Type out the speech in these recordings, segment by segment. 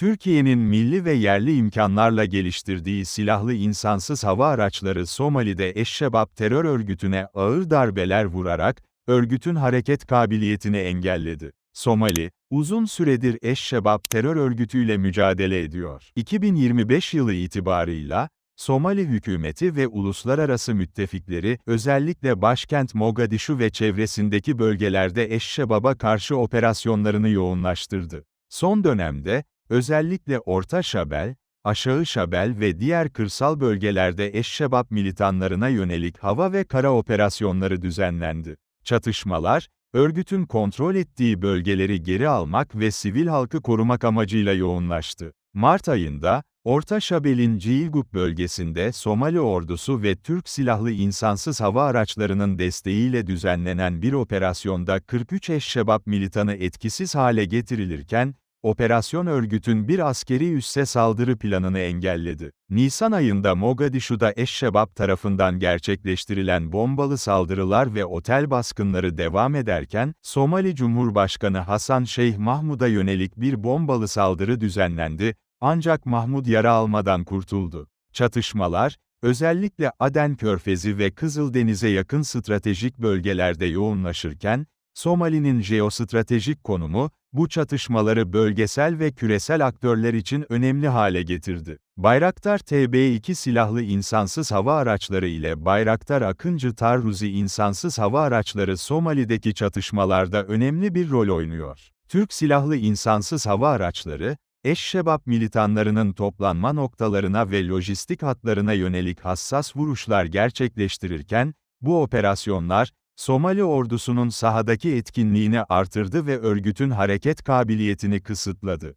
Türkiye'nin milli ve yerli imkanlarla geliştirdiği silahlı insansız hava araçları Somali'de Eşşebab terör örgütüne ağır darbeler vurarak, örgütün hareket kabiliyetini engelledi. Somali, uzun süredir Eşşebab terör örgütüyle mücadele ediyor. 2025 yılı itibarıyla, Somali hükümeti ve uluslararası müttefikleri, özellikle başkent Mogadishu ve çevresindeki bölgelerde Eşşebab'a karşı operasyonlarını yoğunlaştırdı. Son dönemde, özellikle Orta Şabel, Aşağı Şabel ve diğer kırsal bölgelerde Eşşebab militanlarına yönelik hava ve kara operasyonları düzenlendi. Çatışmalar, örgütün kontrol ettiği bölgeleri geri almak ve sivil halkı korumak amacıyla yoğunlaştı. Mart ayında, Orta Şabel'in Ciilguk bölgesinde Somali ordusu ve Türk silahlı insansız hava araçlarının desteğiyle düzenlenen bir operasyonda 43 Eşşebab militanı etkisiz hale getirilirken, operasyon örgütün bir askeri üsse saldırı planını engelledi. Nisan ayında Mogadishu'da Eşşebab tarafından gerçekleştirilen bombalı saldırılar ve otel baskınları devam ederken, Somali Cumhurbaşkanı Hasan Şeyh Mahmud'a yönelik bir bombalı saldırı düzenlendi, ancak Mahmud yara almadan kurtuldu. Çatışmalar, özellikle Aden Körfezi ve Kızıldeniz'e yakın stratejik bölgelerde yoğunlaşırken, Somali'nin jeostratejik konumu, bu çatışmaları bölgesel ve küresel aktörler için önemli hale getirdi. Bayraktar TB2 silahlı insansız hava araçları ile Bayraktar Akıncı Tarruzi insansız hava araçları Somali'deki çatışmalarda önemli bir rol oynuyor. Türk silahlı insansız hava araçları, Eşşebab militanlarının toplanma noktalarına ve lojistik hatlarına yönelik hassas vuruşlar gerçekleştirirken, bu operasyonlar, Somali ordusunun sahadaki etkinliğini artırdı ve örgütün hareket kabiliyetini kısıtladı.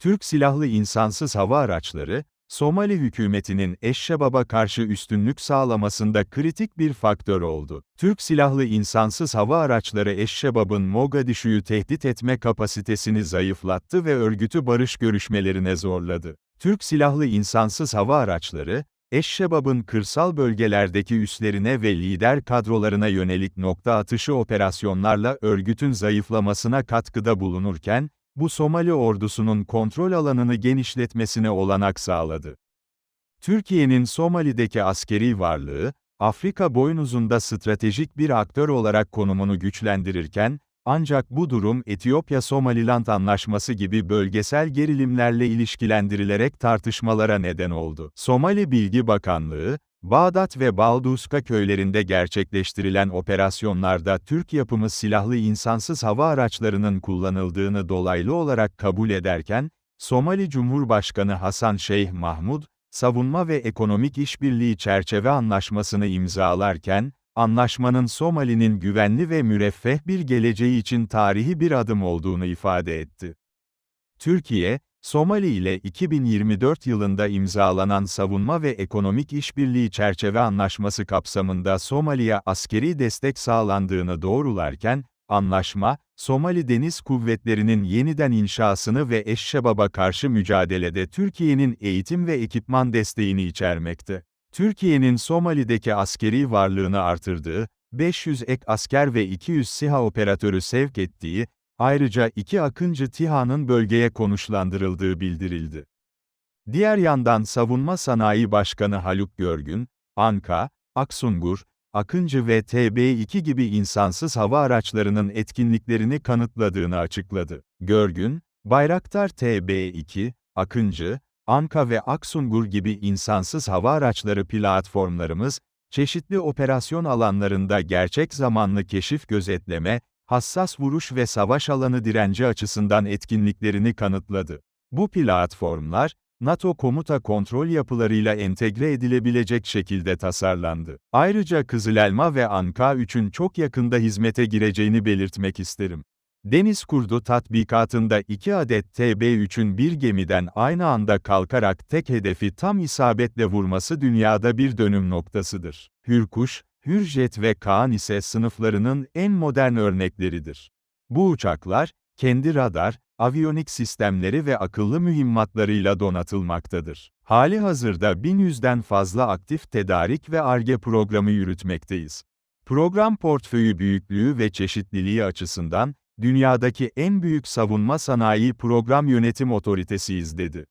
Türk silahlı insansız hava araçları, Somali hükümetinin Eşşebab'a karşı üstünlük sağlamasında kritik bir faktör oldu. Türk silahlı insansız hava araçları Eşşebab'ın Mogadishu'yu tehdit etme kapasitesini zayıflattı ve örgütü barış görüşmelerine zorladı. Türk silahlı insansız hava araçları, Eşşebab'ın kırsal bölgelerdeki üslerine ve lider kadrolarına yönelik nokta atışı operasyonlarla örgütün zayıflamasına katkıda bulunurken, bu Somali ordusunun kontrol alanını genişletmesine olanak sağladı. Türkiye'nin Somali'deki askeri varlığı, Afrika boynuzunda stratejik bir aktör olarak konumunu güçlendirirken, ancak bu durum Etiyopya-Somaliland Anlaşması gibi bölgesel gerilimlerle ilişkilendirilerek tartışmalara neden oldu. Somali Bilgi Bakanlığı, Bağdat ve Balduska köylerinde gerçekleştirilen operasyonlarda Türk yapımı silahlı insansız hava araçlarının kullanıldığını dolaylı olarak kabul ederken, Somali Cumhurbaşkanı Hasan Şeyh Mahmud, savunma ve ekonomik işbirliği çerçeve anlaşmasını imzalarken, anlaşmanın Somali'nin güvenli ve müreffeh bir geleceği için tarihi bir adım olduğunu ifade etti. Türkiye, Somali ile 2024 yılında imzalanan savunma ve ekonomik işbirliği çerçeve anlaşması kapsamında Somali'ye askeri destek sağlandığını doğrularken, anlaşma, Somali Deniz Kuvvetleri'nin yeniden inşasını ve Eşşebab'a karşı mücadelede Türkiye'nin eğitim ve ekipman desteğini içermekte. Türkiye'nin Somali'deki askeri varlığını artırdığı, 500 ek asker ve 200 SİHA operatörü sevk ettiği, ayrıca iki Akıncı TİHA'nın bölgeye konuşlandırıldığı bildirildi. Diğer yandan Savunma Sanayi Başkanı Haluk Görgün, Anka, Aksungur, Akıncı ve TB2 gibi insansız hava araçlarının etkinliklerini kanıtladığını açıkladı. Görgün, Bayraktar TB2, Akıncı, Anka ve Aksungur gibi insansız hava araçları platformlarımız, çeşitli operasyon alanlarında gerçek zamanlı keşif gözetleme, hassas vuruş ve savaş alanı direnci açısından etkinliklerini kanıtladı. Bu platformlar, NATO komuta kontrol yapılarıyla entegre edilebilecek şekilde tasarlandı. Ayrıca Kızılelma ve Anka 3'ün çok yakında hizmete gireceğini belirtmek isterim. Deniz Kurdu tatbikatında iki adet TB3'ün bir gemiden aynı anda kalkarak tek hedefi tam isabetle vurması dünyada bir dönüm noktasıdır. Hürkuş, Hürjet ve Kaan ise sınıflarının en modern örnekleridir. Bu uçaklar, kendi radar, aviyonik sistemleri ve akıllı mühimmatlarıyla donatılmaktadır. Hali hazırda 1100'den fazla aktif tedarik ve ARGE programı yürütmekteyiz. Program portföyü büyüklüğü ve çeşitliliği açısından, dünyadaki en büyük savunma sanayi program yönetim otoritesiyiz dedi.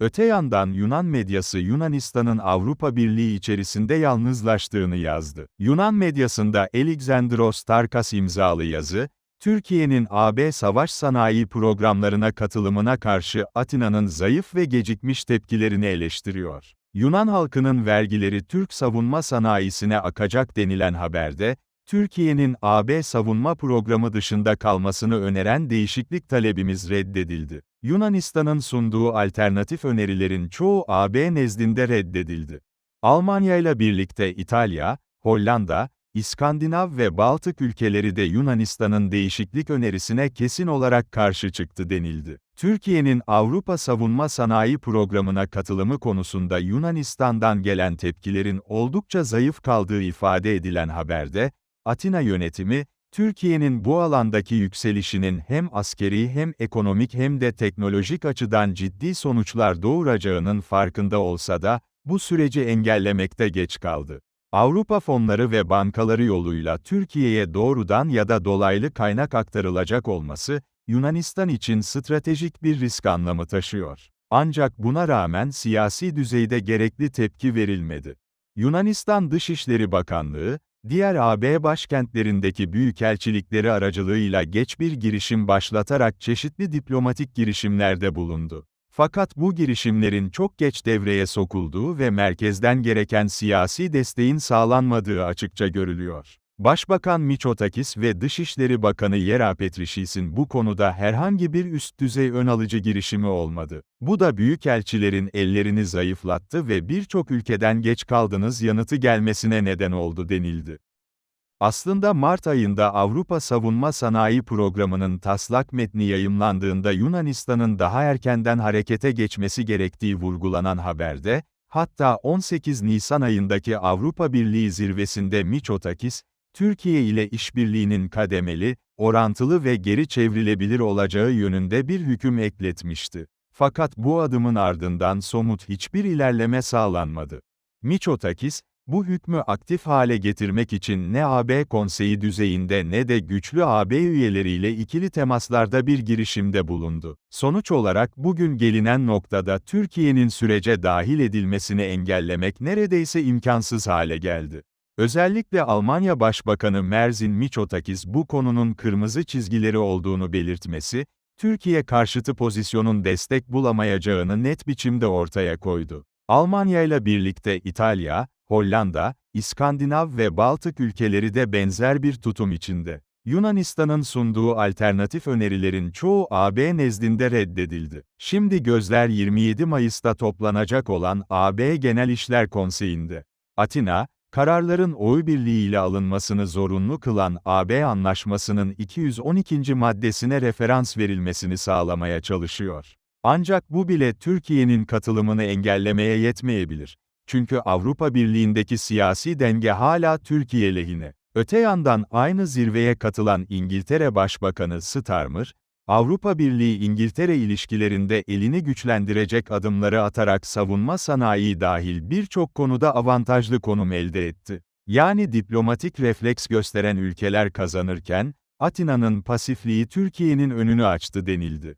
Öte yandan Yunan medyası Yunanistan'ın Avrupa Birliği içerisinde yalnızlaştığını yazdı. Yunan medyasında Alexandros Tarkas imzalı yazı, Türkiye'nin AB savaş sanayi programlarına katılımına karşı Atina'nın zayıf ve gecikmiş tepkilerini eleştiriyor. Yunan halkının vergileri Türk savunma sanayisine akacak denilen haberde, Türkiye'nin AB savunma programı dışında kalmasını öneren değişiklik talebimiz reddedildi. Yunanistan'ın sunduğu alternatif önerilerin çoğu AB nezdinde reddedildi. Almanya ile birlikte İtalya, Hollanda, İskandinav ve Baltık ülkeleri de Yunanistan'ın değişiklik önerisine kesin olarak karşı çıktı denildi. Türkiye'nin Avrupa Savunma Sanayi Programı'na katılımı konusunda Yunanistan'dan gelen tepkilerin oldukça zayıf kaldığı ifade edilen haberde, Atina yönetimi, Türkiye'nin bu alandaki yükselişinin hem askeri hem ekonomik hem de teknolojik açıdan ciddi sonuçlar doğuracağının farkında olsa da, bu süreci engellemekte geç kaldı. Avrupa fonları ve bankaları yoluyla Türkiye'ye doğrudan ya da dolaylı kaynak aktarılacak olması, Yunanistan için stratejik bir risk anlamı taşıyor. Ancak buna rağmen siyasi düzeyde gerekli tepki verilmedi. Yunanistan Dışişleri Bakanlığı, diğer AB başkentlerindeki büyükelçilikleri aracılığıyla geç bir girişim başlatarak çeşitli diplomatik girişimlerde bulundu. Fakat bu girişimlerin çok geç devreye sokulduğu ve merkezden gereken siyasi desteğin sağlanmadığı açıkça görülüyor. Başbakan Miçotakis ve Dışişleri Bakanı Yera Petrişis'in bu konuda herhangi bir üst düzey ön alıcı girişimi olmadı. Bu da büyükelçilerin ellerini zayıflattı ve birçok ülkeden geç kaldınız yanıtı gelmesine neden oldu denildi. Aslında Mart ayında Avrupa Savunma Sanayi Programı'nın taslak metni yayımlandığında Yunanistan'ın daha erkenden harekete geçmesi gerektiği vurgulanan haberde, hatta 18 Nisan ayındaki Avrupa Birliği zirvesinde Miçotakis, Türkiye ile işbirliğinin kademeli, orantılı ve geri çevrilebilir olacağı yönünde bir hüküm ekletmişti. Fakat bu adımın ardından somut hiçbir ilerleme sağlanmadı. Miçotakis, bu hükmü aktif hale getirmek için ne AB konseyi düzeyinde ne de güçlü AB üyeleriyle ikili temaslarda bir girişimde bulundu. Sonuç olarak bugün gelinen noktada Türkiye'nin sürece dahil edilmesini engellemek neredeyse imkansız hale geldi. Özellikle Almanya Başbakanı Merzin Miçotakis bu konunun kırmızı çizgileri olduğunu belirtmesi, Türkiye karşıtı pozisyonun destek bulamayacağını net biçimde ortaya koydu. Almanya ile birlikte İtalya, Hollanda, İskandinav ve Baltık ülkeleri de benzer bir tutum içinde. Yunanistan'ın sunduğu alternatif önerilerin çoğu AB nezdinde reddedildi. Şimdi gözler 27 Mayıs'ta toplanacak olan AB Genel İşler Konseyi'nde. Atina, kararların oy birliğiyle alınmasını zorunlu kılan AB Anlaşması'nın 212. maddesine referans verilmesini sağlamaya çalışıyor. Ancak bu bile Türkiye'nin katılımını engellemeye yetmeyebilir. Çünkü Avrupa Birliği'ndeki siyasi denge hala Türkiye lehine. Öte yandan aynı zirveye katılan İngiltere Başbakanı Starmer, Avrupa Birliği İngiltere ilişkilerinde elini güçlendirecek adımları atarak savunma sanayi dahil birçok konuda avantajlı konum elde etti. Yani diplomatik refleks gösteren ülkeler kazanırken, Atina'nın pasifliği Türkiye'nin önünü açtı denildi.